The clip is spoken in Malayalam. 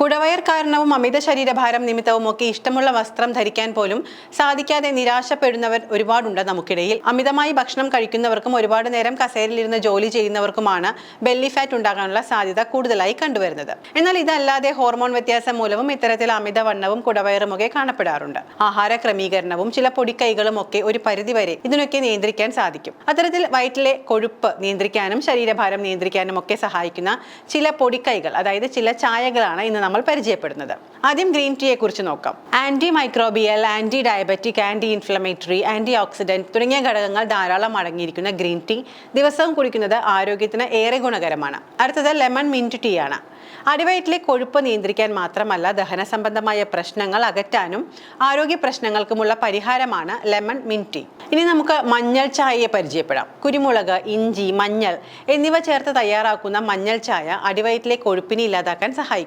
കുടവയർ കാരണവും അമിത ശരീരഭാരം നിമിത്തവും ഒക്കെ ഇഷ്ടമുള്ള വസ്ത്രം ധരിക്കാൻ പോലും സാധിക്കാതെ നിരാശപ്പെടുന്നവർ ഒരുപാടുണ്ട് നമുക്കിടയിൽ. അമിതമായി ഭക്ഷണം കഴിക്കുന്നവർക്കും ഒരുപാട് നേരം കസേരയിലിരുന്ന് ജോലി ചെയ്യുന്നവർക്കുമാണ് ബെല്ലി ഫാറ്റ് ഉണ്ടാകാനുള്ള സാധ്യത കൂടുതലായി കണ്ടുവരുന്നത്. എന്നാൽ ഇതല്ലാതെ ഹോർമോൺ വ്യത്യാസം മൂലവും ഇത്തരത്തിൽ അമിതവണ്ണവും കുടവയറും ഒക്കെ കാണപ്പെടാറുണ്ട്. ആഹാര ക്രമീകരണവും ചില പൊടിക്കൈകളും ഒക്കെ ഒരു പരിധിവരെ ഇതിനൊക്കെ നിയന്ത്രിക്കാൻ സാധിക്കും. അത്തരത്തിൽ വയറ്റിലെ കൊഴുപ്പ് നിയന്ത്രിക്കാനും ശരീരഭാരം നിയന്ത്രിക്കാനും ഒക്കെ സഹായിക്കുന്ന ചില പൊടിക്കൈകൾ അതായത് ചില ചായകളാണ് ഇന്ന് നമ്മൾ പരിചയപ്പെടുന്നത്. ആദ്യം ഗ്രീൻ ടീയെ കുറിച്ച് നോക്കാം. Anti microbial anti diabetic anti inflammatory anti oxidant തുടങ്ങിയ ഘടകങ്ങൾ ധാരാളം അടങ്ങിയിരിക്കുന്ന ഗ്രീൻ ടീ ദിവസവും കുടിക്കുന്നത് ആരോഗ്യത്തിന് ഏറെ ഗുണകരമാണ്. അടുത്തത് ലെമൺ മിന്റ് ടീ ആണ് അടിവയറ്റിലെ കൊഴുപ്പ് നിയന്ത്രിക്കാൻ മാത്രമല്ല ദഹന സംബന്ധമായ പ്രശ്നങ്ങൾ അകറ്റാനും ആരോഗ്യ പ്രശ്നങ്ങൾക്കുമുള്ള പരിഹാരമാണ് ലെമൺ മിന്റ് ടീ. ഇനി നമുക്ക് മഞ്ഞൾ ചായയെ പരിചയപ്പെടാം. കുരുമുളക് ഇഞ്ചി മഞ്ഞൾ എന്നിവ ചേർത്ത് തയ്യാറാക്കുന്ന മഞ്ഞൾ ചായ അടിവയറ്റിലെ കൊഴുപ്പിനെ ഇല്ലാതാക്കാൻ സഹായിക്കുന്നു.